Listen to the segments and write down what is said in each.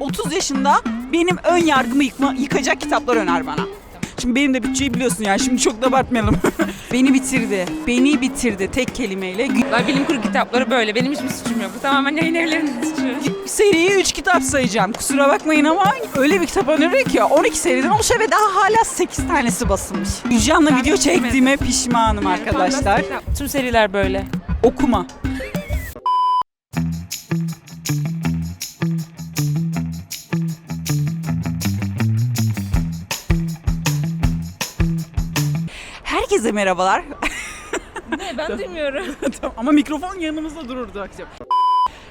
30 yaşında benim ön yargımı yıkma, yıkacak kitaplar öner bana. Şimdi benim de bütçeyi biliyorsun yani şimdi çok da abartmayalım. Beni bitirdi. Beni bitirdi tek kelimeyle. Ay, Bilim kurgu kitapları böyle. Benim hiçbir suçum yok. Bu tamamen yayın evlerinin suçu. Seriyi 3 kitap sayacağım. Kusura bakmayın ama öyle bir kitap öneriyor ki 12 seriden oluşuyor ve daha hala 8 tanesi basılmış. Gülcan'la video çektiğime pişmanım arkadaşlar. Tüm seriler böyle. Okuma. Herkese merhabalar. Ne ben duymuyorum. Tamam, Ama mikrofon yanımızda dururdu akşam.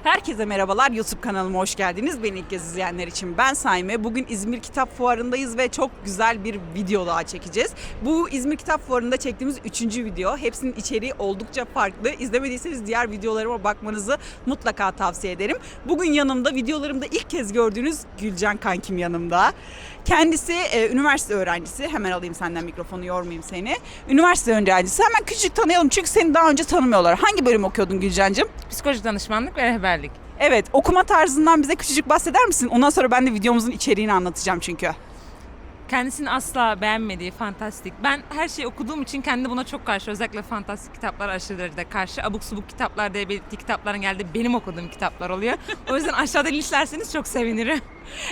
Herkese merhabalar. YouTube kanalıma hoş geldiniz. Beni ilk kez izleyenler için ben Saime. Bugün İzmir Kitap Fuarı'ndayız ve çok güzel bir video daha çekeceğiz. Bu İzmir Kitap Fuarı'nda çektiğimiz üçüncü video. Hepsinin içeriği oldukça farklı. İzlemediyseniz diğer videolarıma bakmanızı mutlaka tavsiye ederim. Bugün yanımda videolarımda ilk kez gördüğünüz Gülcan Kankim yanımda. Kendisi e, üniversite öğrencisi. Hemen alayım senden mikrofonu yormayayım seni. Üniversite öğrencisi. Hemen küçük tanıyalım çünkü seni daha önce tanımıyorlar. Hangi bölüm okuyordun Gülcan'cığım? Psikolojik danışmanlık ve rehberlik. Evet, okuma tarzından bize küçücük bahseder misin? Ondan sonra ben de videomuzun içeriğini anlatacağım çünkü. Kendisini asla beğenmediği fantastik. Ben her şeyi okuduğum için kendi buna çok karşı. Özellikle fantastik kitaplar aşırı derecede karşı. Abuk subuk kitaplar diye belirttiği kitapların geldi benim okuduğum kitaplar oluyor. O yüzden aşağıda linçlerseniz çok sevinirim.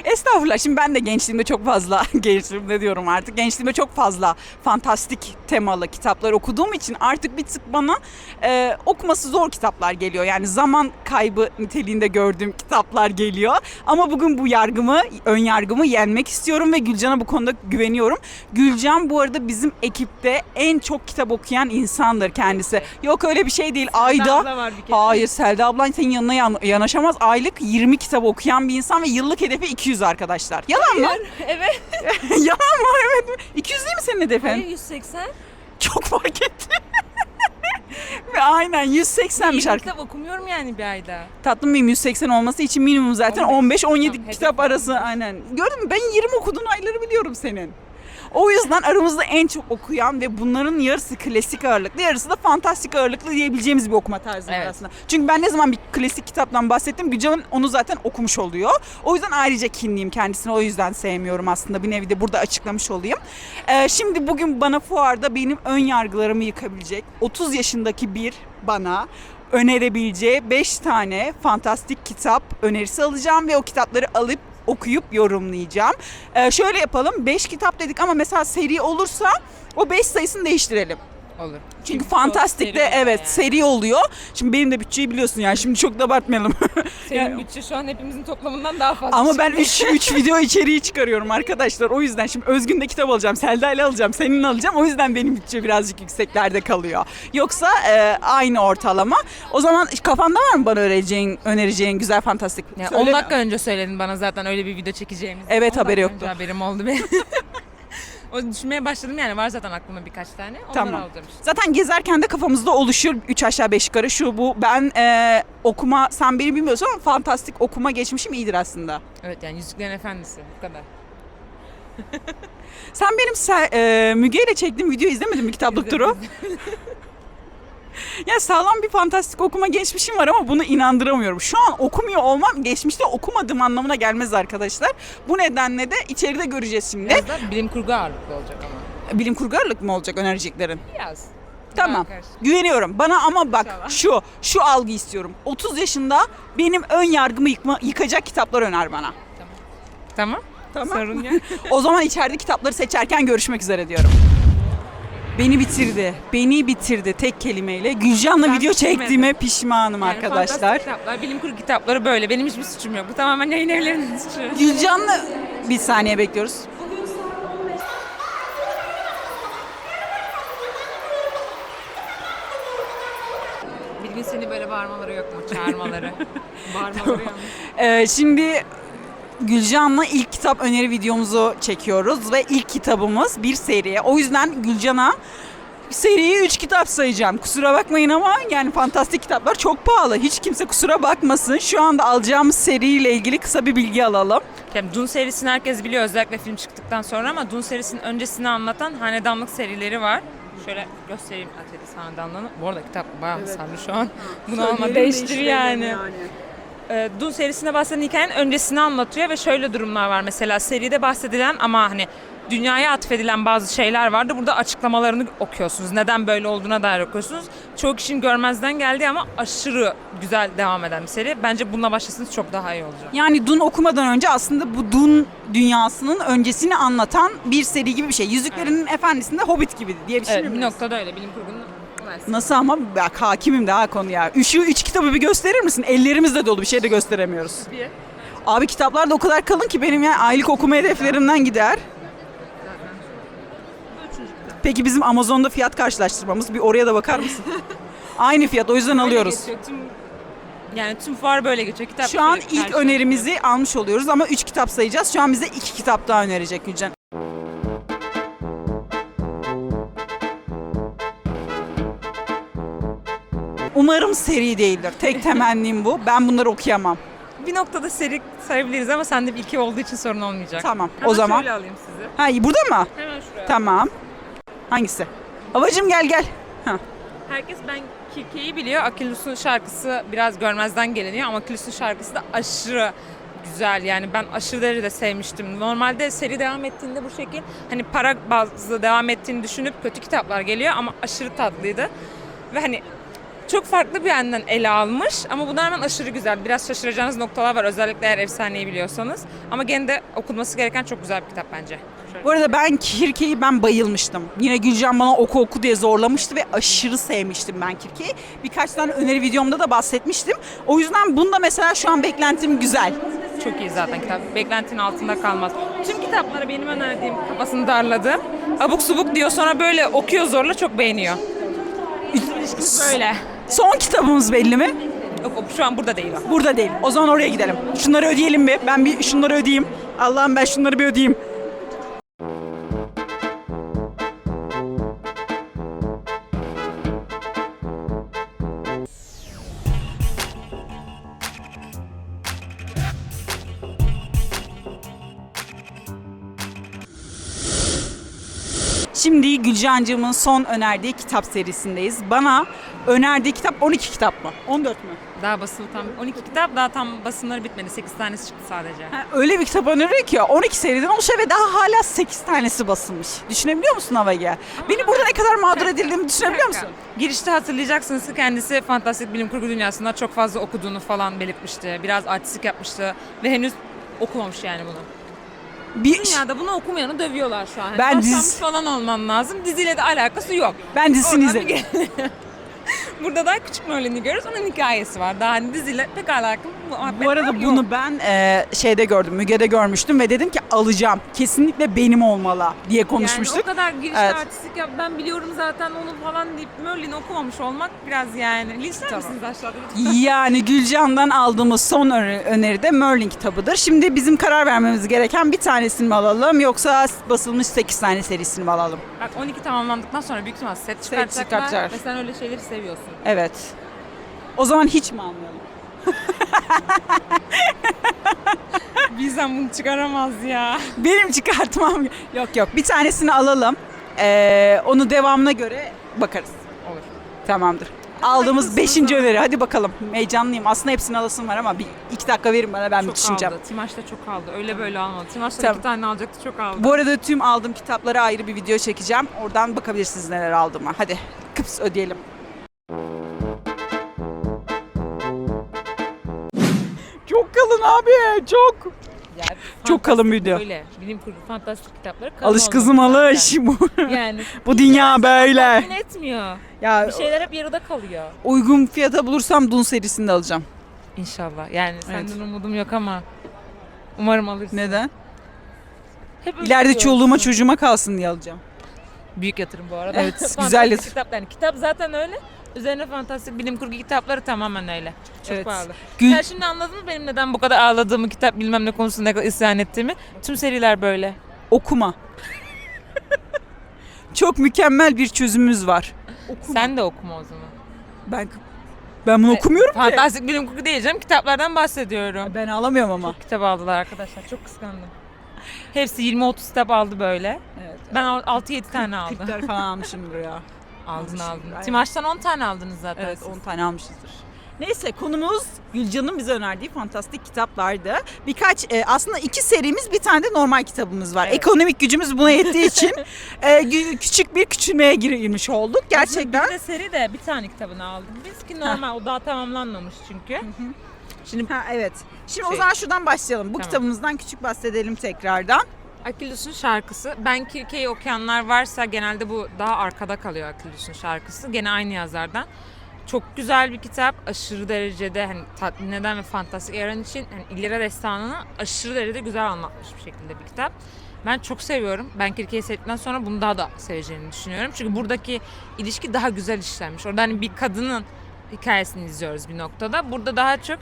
Estağfurullah. Şimdi ben de gençliğimde çok fazla, gençliğimde diyorum artık, gençliğimde çok fazla fantastik temalı kitaplar okuduğum için artık bir tık bana e, okuması zor kitaplar geliyor. Yani zaman kaybı niteliğinde gördüğüm kitaplar geliyor. Ama bugün bu yargımı, ön yargımı yenmek istiyorum ve Gülcan'a bu konuda güveniyorum. Gülcan bu arada bizim ekipte en çok kitap okuyan insandır kendisi. Yok öyle bir şey değil. Ayda Abla var bir kere. Hayır Selda ablan senin yanına yan- yanaşamaz. Aylık 20 kitap okuyan bir insan ve yıllık hedefi 200 arkadaşlar. Yalan mı? Evet. Yalan mı? Evet mi? 200 değil mi senin hedefin? Hayır 180. Çok fark ettim. ve aynen 180'miş 20 arkadaşlar. kitap okumuyorum yani bir ayda. Tatlım benim 180 olması için minimum zaten 15-17 Tamam, hedef kitap arası aynen. Gördün mü ben 20 okuduğun ayları biliyorum senin. O yüzden aramızda en çok okuyan ve bunların yarısı klasik ağırlıklı, yarısı da fantastik ağırlıklı diyebileceğimiz bir okuma tarzı Evet. aslında. Çünkü ben ne zaman bir klasik kitaptan bahsettim, Gülcan onu zaten okumuş oluyor. O yüzden ayrıca kinliyim kendisine. O yüzden sevmiyorum aslında. Bir nevi de burada açıklamış olayım. Ee, şimdi bugün bana fuarda benim ön yargılarımı yıkabilecek 30 yaşındaki bir bana önerebileceği 5 tane fantastik kitap önerisi alacağım ve o kitapları alıp okuyup yorumlayacağım. Ee, şöyle yapalım 5 kitap dedik ama mesela seri olursa o 5 sayısını değiştirelim. Olur. Çünkü, çok fantastikte seri evet yani. seri oluyor. Şimdi benim de bütçeyi biliyorsun yani şimdi çok da abartmayalım. Senin Yani- bütçe şu an hepimizin toplamından daha fazla. Ama ben 3 3 video içeriği çıkarıyorum arkadaşlar. O yüzden şimdi Özgün de kitap alacağım, Selda ile alacağım, senin alacağım. O yüzden benim bütçe birazcık yükseklerde kalıyor. Yoksa e, aynı ortalama. O zaman kafanda var mı bana önereceğin, önereceğin güzel fantastik? Ya Söyle. 10 dakika önce söyledin bana zaten öyle bir video çekeceğimizi. Evet, 10 haberi yoktu. haberim oldu benim. o düşünmeye başladım yani var zaten aklımda birkaç tane. Onları Tamam. işte. Zaten gezerken de kafamızda oluşur 3 aşağı 5 yukarı şu bu. Ben e, okuma, sen beni bilmiyorsun ama fantastik okuma geçmişim iyidir aslında. Evet yani Yüzüklerin Efendisi bu kadar. Sen benim Se- e, Müge ile çektiğim videoyu izlemedin mi kitaplık turu? Ya sağlam bir fantastik okuma geçmişim var ama bunu inandıramıyorum. Şu an okumuyor olmam geçmişte okumadığım anlamına gelmez arkadaşlar. Bu nedenle de içeride göreceğiz şimdi. Biraz da bilim kurgu ağırlıklı olacak ama. Bilim kurgu ağırlık mı olacak önereceklerin? Biraz. Tamam. Güveniyorum. Bana ama bak İnşallah. şu şu algı istiyorum. 30 yaşında benim ön yargımı yıkma, yıkacak kitaplar öner bana. Tamam. Tamam. Sorun yok. O zaman içeride kitapları seçerken görüşmek üzere diyorum. Beni bitirdi. Beni bitirdi tek kelimeyle. Gülcan'la Ben video bitirmedim. çektiğime pişmanım Yani arkadaşlar. fantastik kitaplar, bilim kurgu kitapları böyle. Benim hiçbir suçum yok. Bu tamamen yayın evlerinin suçu. Gülcan'la bir saniye bekliyoruz. Bir gün seni böyle bağırmaları yok mu? Çağırmaları. bağırmaları yanlış. Ee, şimdi Gülcan'la ilk kitap öneri videomuzu çekiyoruz ve ilk kitabımız bir seri. O yüzden Gülcan'a seriyi 3 kitap sayacağım. Kusura bakmayın ama yani fantastik kitaplar çok pahalı. Hiç kimse kusura bakmasın. Şu anda alacağımız seriyle ilgili kısa bir bilgi alalım. Yani Dune serisini herkes biliyor özellikle film çıktıktan sonra ama Dune serisinin öncesini anlatan hanedanlık serileri var. Şöyle göstereyim Atreides hanedanlığını. Bu arada kitap bayağı hasarlı şu an. Bunu alma değiştir yani. E, Dun serisinde bahseden hikayenin öncesini anlatıyor ve şöyle durumlar var. Mesela seride bahsedilen ama hani dünyaya atfedilen bazı şeyler vardı. Burada açıklamalarını okuyorsunuz. Neden böyle olduğuna dair okuyorsunuz. Çoğu kişinin görmezden geldiği ama aşırı güzel devam eden bir seri. Bence bununla başlasanız çok daha iyi olacak. Yani Dun okumadan önce aslında bu Dun dünyasının öncesini anlatan bir seri gibi bir şey. Yüzüklerin Efendisi'nde Hobbit gibi diye bir şey Evet, bir noktada öyle bilim kurgunun Nasıl ama bak hakimim daha konuya. Şu üç kitabı bir gösterir misin? Ellerimizde dolu bir şey de gösteremiyoruz. Bir. Abi kitaplar da o kadar kalın ki benim yani aylık okuma hedeflerimden gider. Peki bizim Amazon'da fiyat karşılaştırmamız bir oraya da bakar mısın? Aynı fiyat o yüzden alıyoruz. geçiyor, Tüm, yani tüm fuar böyle geçiyor. Kitap Şu an ilk önerimizi almış oluyoruz ama 3 kitap sayacağız. Şu an bize 2 kitap daha önerecek Gülcan. Umarım seri değildir. Tek temennim bu. Ben bunları okuyamam. Bir noktada seri sayabiliriz ama sende bir iki olduğu için sorun olmayacak. Tamam. Hemen o zaman. şöyle alayım sizi. Ha burada mı? Hemen şuraya. Tamam. Hangisi? Havacım gel gel. Ha. Herkes ben Kirke'yi biliyor. Akilus'un şarkısı biraz görmezden geliniyor ama Akilus'un şarkısı da aşırı güzel yani ben aşırı derecede sevmiştim. Normalde seri devam ettiğinde bu şekil hani para bazlı devam ettiğini düşünüp kötü kitaplar geliyor ama aşırı tatlıydı. Ve hani çok farklı bir yandan ele almış ama buna rağmen aşırı güzel. Biraz şaşıracağınız noktalar var özellikle eğer efsaneyi biliyorsanız. Ama gene de okunması gereken çok güzel bir kitap bence. Bu arada ben Kirke'yi ben bayılmıştım. Yine Gülcan bana oku oku diye zorlamıştı ve aşırı sevmiştim ben Kirke'yi. Birkaç tane öneri videomda da bahsetmiştim. O yüzden bunda mesela şu an beklentim güzel. Çok iyi zaten kitap. Beklentinin altında kalmaz. Tüm kitapları benim önerdiğim kafasını darladı. Abuk subuk diyor sonra böyle okuyor zorla çok beğeniyor. Böyle. Son kitabımız belli mi? Yok, şu an burada değil. Burada değil. O zaman oraya gidelim. Şunları ödeyelim bir. Ben bir şunları ödeyeyim. Allah'ım ben şunları bir ödeyeyim. Gülcancığımın son önerdiği kitap serisindeyiz. Bana önerdiği kitap 12 kitap mı? 14 mü? Daha basılı tam 12 kitap daha tam basımları bitmedi. 8 tanesi çıktı sadece. Ha, öyle bir kitap öneriyor ki 12 seriden oluşuyor ve daha hala 8 tanesi basılmış. Düşünebiliyor musun Havage? Beni burada ne kadar mağdur edildiğimi düşünebiliyor musun? Girişte hatırlayacaksınız ki kendisi fantastik bilim kurgu dünyasında çok fazla okuduğunu falan belirtmişti. Biraz artistik yapmıştı ve henüz okumamış yani bunu. Bir, Dünyada bunu okumayanı dövüyorlar şu an. Ben Ben diz- falan olman lazım. Diziyle de alakası yok. ben dizisini Oradan izledim. gel- Burada daha küçük Merlin'i görüyoruz. Onun hikayesi var. Daha hani diziyle pek alakalı muhabbetler Bu arada yok. bunu ben e, şeyde gördüm, Müge'de görmüştüm ve dedim ki alacağım. Kesinlikle benim olmalı diye konuşmuştuk. Yani o kadar girişte Evet. artistik yap. Ben biliyorum zaten onu falan deyip Merlin'i okumamış olmak biraz yani. Linçler misiniz aşağıda? Yani Gülcan'dan aldığımız son öne- öneri de Merlin kitabıdır. Şimdi bizim karar vermemiz gereken bir tanesini mi alalım yoksa basılmış 8 tane serisini mi alalım? Bak 12 tamamlandıktan sonra büyük ihtimal set çıkartacaklar. çıkartacaklar. Ve sen öyle şeyleri seviyorsun. Evet. O zaman hiç mi almayalım? Bizden bunu çıkaramaz ya. Benim çıkartmam. Yok yok bir tanesini alalım. Ee, onu devamına göre bakarız. Olur. Tamamdır. Aldığımız 5. öneri. Hadi bakalım. Heyecanlıyım. Aslında hepsini alasım var ama bir iki dakika verin bana ben bir Çok düşüneceğim. aldı. Timaş'ta çok aldı. Öyle böyle almadı. Timaş'ta Tamam. iki tane alacaktı çok aldı. Bu arada tüm aldığım kitaplara ayrı bir video çekeceğim. Oradan bakabilirsiniz neler aldığıma. Hadi kıps ödeyelim. Çok kalın abi. Çok. Yani Çok kalın fantastik video. Böyle. Bilim kurgu fantastik kitapları kalın Alış olmalı kızım alış. Bu, Yani bu dünya böyle. tatmin etmiyor. Ya Bir şeyler hep yarıda kalıyor. uygun fiyata bulursam Dun serisini de alacağım. İnşallah. Yani Evet. senden umudum yok ama umarım alırsın. Neden? Hep öyle İleride diyorsun. çoluğuma çocuğuma kalsın diye alacağım. Büyük yatırım bu arada. Evet, Fantastik güzel yatırım. Kitap, yani kitap zaten öyle. Üzerine fantastik bilim kurgu kitapları tamamen öyle. Çok Evet. pahalı. Gül- Sen şimdi anladın mı benim neden bu kadar ağladığımı, kitap bilmem ne konusunda ne kadar isyan ettiğimi? Tüm seriler böyle. Okuma. Çok mükemmel bir çözümümüz var. Sen de okuma o zaman. Ben ben bunu okumuyorum ki. Fantastik bilim kurgu değil canım. Kitaplardan bahsediyorum. Ben alamıyorum ama. Kitap aldılar arkadaşlar. Çok kıskandım. Hepsi 20-30 kitap aldı böyle. Evet. Ben 6-7 tane aldım. 40'lar falan almışımdır ya. Aldın aldın. Aynen. Timaş'tan 10 tane aldınız zaten. Evet siz. 10 tane almışızdır. Neyse konumuz Gülcan'ın bize önerdiği fantastik kitaplardı. Birkaç e, aslında iki serimiz bir tane de normal kitabımız var. Evet. Ekonomik gücümüz buna yettiği için e, küçük bir küçülmeye girmiş olduk. Gerçekten. Bir de seri de bir tane kitabını aldık biz ki normal o daha tamamlanmamış çünkü. Şimdi Ha evet. Şimdi o Şey. zaman şuradan başlayalım. Bu Tamam. kitabımızdan küçük bahsedelim tekrardan. Akilus'un şarkısı. Ben Kirke'yi okuyanlar varsa genelde bu daha arkada kalıyor Akilus'un şarkısı. Gene aynı yazardan. Çok güzel bir kitap. Aşırı derecede hani tatmin eden ve fantastik evren için hani İlyara Destanı'nı aşırı derecede güzel anlatmış bir şekilde bir kitap. Ben çok seviyorum. Ben Kirke'yi sevdikten sonra bunu daha da seveceğini düşünüyorum. Çünkü buradaki ilişki daha güzel işlenmiş. Orada hani bir kadının hikayesini izliyoruz bir noktada. Burada daha çok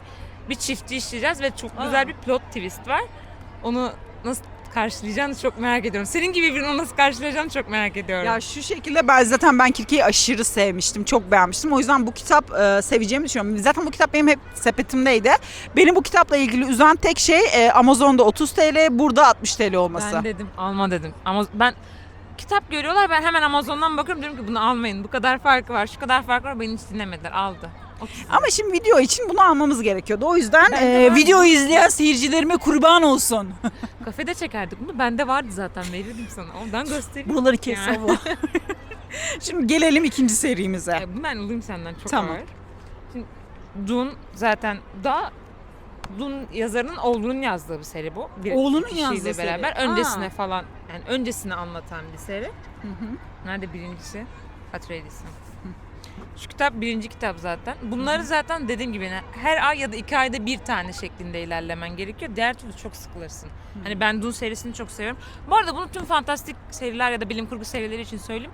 bir çifti işleyeceğiz ve çok güzel bir plot twist var. Onu nasıl karşılayacağını çok merak ediyorum. Senin gibi birini nasıl karşılayacağını çok merak ediyorum. Ya şu şekilde ben zaten ben Kirke'yi aşırı sevmiştim. Çok beğenmiştim. O yüzden bu kitap e, seveceğimi düşünüyorum. Zaten bu kitap benim hep sepetimdeydi. Beni bu kitapla ilgili üzen tek şey e, Amazon'da 30 TL, burada 60 TL olması. ben dedim alma dedim. Ama ben kitap görüyorlar ben hemen Amazon'dan bakıyorum diyorum ki bunu almayın. Bu kadar farkı var, şu kadar farkı var. Beni hiç dinlemediler. Aldı. Ama şimdi video için bunu almamız gerekiyordu. O yüzden Ben de e, var. videoyu izleyen seyircilerime kurban olsun. Kafede çekerdik bunu. Bende vardı zaten verirdim sana. Ondan göstereyim. Buraları kes Ya. ama. şimdi gelelim ikinci serimize. Ya bunu ben alayım senden çok Tamam. ağır. Şimdi Dun zaten da Dun yazarının oğlunun yazdığı bir seri bu. Bir Oğlunun kişiyle yazdığı seri. beraber Aa. öncesine falan yani öncesini anlatan bir seri. Hı hı. Nerede birincisi? Atreides. Şu kitap birinci kitap zaten. Bunları zaten dediğim gibi yani her ay ya da iki ayda bir tane şeklinde ilerlemen gerekiyor. Diğer türlü çok sıkılırsın. Hani ben Dune serisini çok seviyorum. Bu arada bunu tüm fantastik seriler ya da bilim kurgu serileri için söyleyeyim.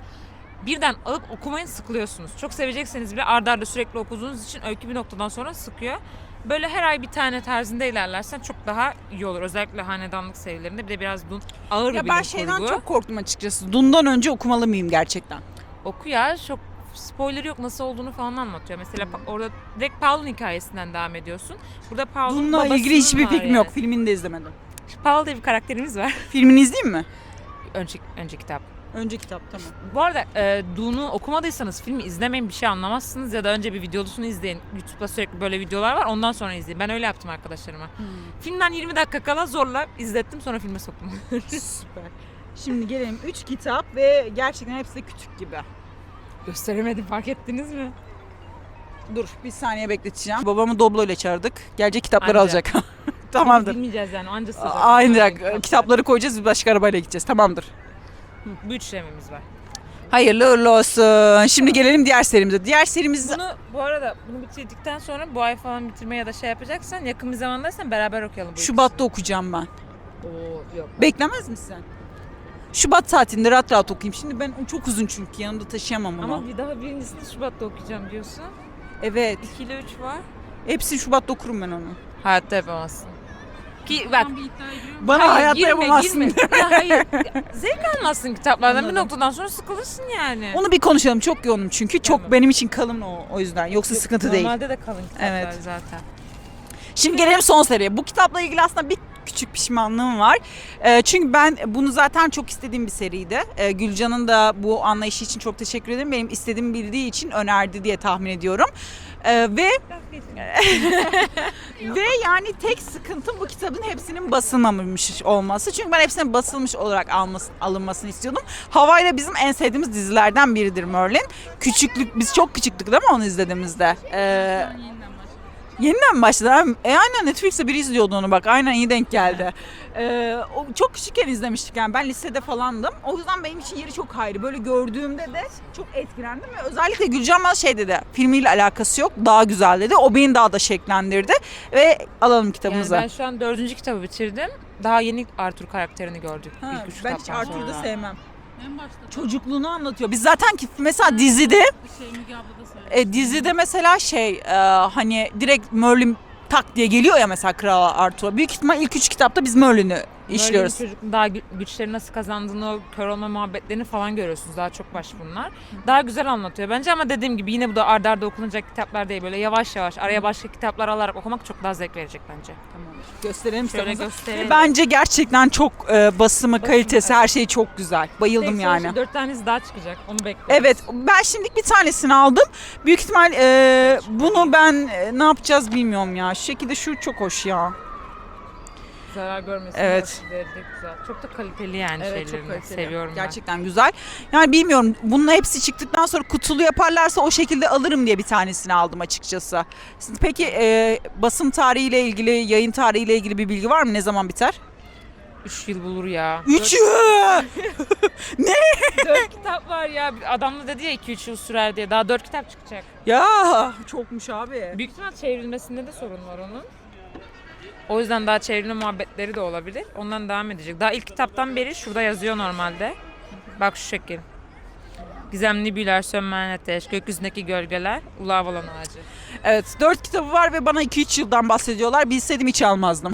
Birden alıp okumayın sıkılıyorsunuz. Çok sevecekseniz bile ardarda arda sürekli okuduğunuz için öykü bir noktadan sonra sıkıyor. Böyle her ay bir tane tarzında ilerlersen çok daha iyi olur. Özellikle hanedanlık serilerinde bir de biraz Dune ağır Ya bir ben bilim şeyden kurgu. çok korktum açıkçası. Dundan önce okumalı mıyım gerçekten? Oku ya çok spoiler yok nasıl olduğunu falan anlatıyor. Mesela pa- orada direkt Paul'un hikayesinden devam ediyorsun. Burada Paul'un Bununla babasının ilgili hiçbir var fikrim yani. yok. Filmini de izlemedim. Paul diye bir karakterimiz var. Filmini izleyeyim mi? önce, önce kitap. Önce kitap tamam. Bu arada e, Dune'u okumadıysanız filmi izlemeyin bir şey anlamazsınız ya da önce bir videosunu izleyin. YouTube'da sürekli böyle videolar var ondan sonra izleyin. Ben öyle yaptım arkadaşlarıma. Filmden 20 dakika kala zorla izlettim sonra filme soktum. Süper. Şimdi gelelim 3 kitap ve gerçekten hepsi de küçük gibi. Gösteremedim fark ettiniz mi? Dur bir saniye bekleteceğim. Babamı Doblo ile çağırdık. Gelecek kitapları Anca. alacak. Tamamdır. Bilmeyeceğiz yani anca. Aynı Yani dakika. kitapları koyacağız biz başka arabayla gideceğiz. Tamamdır. Bu üçlememiz var. Hayırlı uğurlu olsun. Şimdi gelelim diğer serimize. Diğer serimiz Bunu bu arada bunu bitirdikten sonra bu ay falan bitirme ya da şey yapacaksan yakın bir zamandaysan beraber okuyalım. bu Şubat'ta okuyacağım ben. ikisini. Oo yok. Beklemez misin? Şubat tatilinde rahat rahat okuyayım. Şimdi ben çok uzun çünkü yanımda taşıyamam onu. Ama bir daha birincisini Şubat'ta okuyacağım diyorsun. Evet. 2 ile 3 var. Hepsini Şubat'ta okurum ben onu. Hayatta yapamazsın. Ki bak Bana hayır, hayatta girme, yapamazsın. girme. Ya hayır. Zevk almazsın kitaplardan. Anladım. Bir noktadan sonra sıkılırsın yani. Onu bir konuşalım. Çok yoğunum çünkü. Çok Tamam. benim için kalın o o yüzden. Yoksa Yok, sıkıntı değil. Normalde de kalın kitaplar Evet. zaten. Şimdi gelelim son seriye. Bu kitapla ilgili aslında bir küçük pişmanlığım var. Ee, çünkü ben bunu zaten çok istediğim bir seriydi. Ee, Gülcan'ın da bu anlayışı için çok teşekkür ederim. Benim istediğimi bildiği için önerdi diye tahmin ediyorum. Ee, ve ve yani tek sıkıntım bu kitabın hepsinin basılmamış olması. Çünkü ben hepsinin basılmış olarak alması, alınmasını istiyordum. Havayla bizim en sevdiğimiz dizilerden biridir Merlin. Küçüklük, biz çok küçüktük değil mi onu izlediğimizde? Ee, Yeniden başladı? E aynen Netflix'te biri izliyordu onu bak. Aynen iyi denk geldi. Ee, o çok küçükken izlemiştik yani. Ben lisede falandım. O yüzden benim için yeri çok ayrı. Böyle gördüğümde de çok etkilendim ve özellikle Gülcan bana şey dedi. Filmiyle alakası yok. Daha güzel dedi. O beni daha da şeklendirdi. Ve alalım Yani kitabımızı. ben şu an dördüncü kitabı bitirdim. Daha yeni Arthur karakterini gördük. Ha, ilk üç ben hiç kitaptan Arthur'u da sonra. sevmem. En başta Çocukluğunu anlatıyor. Biz zaten ki mesela dizide şey Müge abla da söyledi. E, dizide mesela şey e, hani direkt Merlin tak diye geliyor ya mesela Kral Arthur. Büyük ihtimal ilk üç kitapta biz Merlin'i işliyoruz. Merlin'in çocuk daha gü- güçleri nasıl kazandığını, kör olma muhabbetlerini falan görüyorsunuz. Daha çok baş bunlar. Daha güzel anlatıyor bence ama dediğim gibi yine bu da ardarda arda okunacak kitaplar değil. Böyle yavaş yavaş araya başka kitaplar alarak okumak çok daha zevk verecek bence. Gösterelim Şöyle kitabımızı. Bence gerçekten çok e, basımı, kalitesi, her şey çok güzel. Bayıldım Tek yani. sonuçta Dört tanesi daha çıkacak. Onu bekliyoruz. Evet ben şimdilik bir tanesini aldım. Büyük ihtimal e, bunu ben e, ne yapacağız bilmiyorum ya. Şu şekilde şu çok hoş ya. Zarar görmesin. Evet. de güzel. Çok da kaliteli yani şeylerini. Seviyorum ben. Gerçekten güzel. Yani bilmiyorum bunun hepsi çıktıktan sonra kutulu yaparlarsa o şekilde alırım diye bir tanesini aldım açıkçası. Peki e, basım tarihiyle ilgili, yayın tarihiyle ilgili bir bilgi var mı? Ne zaman biter? 3 yıl bulur ya. Üç Dört kitap var ya. Adam da dedi ya 2-3 yıl sürer diye. Daha 4 kitap çıkacak. Ya çokmuş abi. Büyük ihtimal çevrilmesinde de sorun var onun. O yüzden daha çevrilme muhabbetleri de olabilir. Ondan devam edecek. Daha ilk kitaptan beri şurada yazıyor normalde. Bak şu şekil. Gizemli büyüler, sönmeyen ateş, gökyüzündeki gölgeler, ulu havalan ağacı. Evet dört kitabı var ve bana 2-3 yıldan bahsediyorlar. Bilseydim hiç almazdım.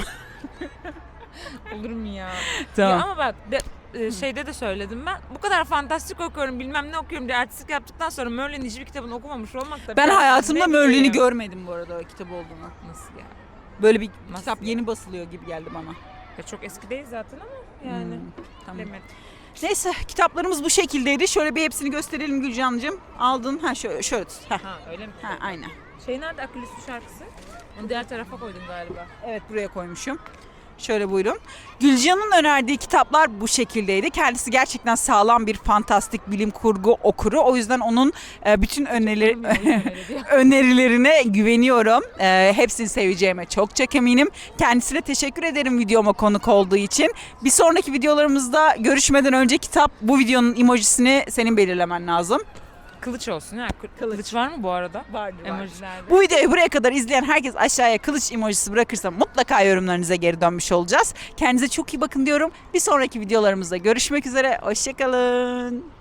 Olur mu ya? tamam. Ya ama bak de, e, şeyde de söyledim ben. Bu kadar fantastik okuyorum, bilmem ne okuyorum diye artistik yaptıktan sonra Merlin'in hiçbir kitabını okumamış olmak da Ben hayatımda Merlin'i görmedim bu arada o kitap olduğunu. Nasıl ya? Böyle bir kitap yeni basılıyor gibi geldi bana. ya? Çok eski değil zaten ama yani. Hmm, tamam. Bilemedim. Neyse kitaplarımız bu şekildeydi. Şöyle bir hepsini gösterelim Gülcan'cığım. Aldın. Ha şöyle, şöyle tut. Ha. Ha öyle mi? ha aynen. Şey nerede Akılüstü şarkısı? Onu diğer tarafa koydum galiba. Evet buraya koymuşum. Şöyle buyurun. Gülcan'ın önerdiği kitaplar bu şekildeydi. Kendisi gerçekten sağlam bir fantastik bilim kurgu okuru. O yüzden onun e, bütün önerileri, önerilerine güveniyorum. E, hepsini seveceğime çok çok eminim. Kendisine teşekkür ederim videoma konuk olduğu için. Bir sonraki videolarımızda görüşmeden önce kitap bu videonun emojisini senin belirlemen lazım. Kılıç olsun ya. Kı- Kılıç var mı bu arada? Vardır Emojilerde. Bu videoyu buraya kadar izleyen herkes aşağıya kılıç emojisi bırakırsa mutlaka yorumlarınıza geri dönmüş olacağız. Kendinize çok iyi bakın diyorum. Bir sonraki videolarımızda görüşmek üzere. Hoşçakalın.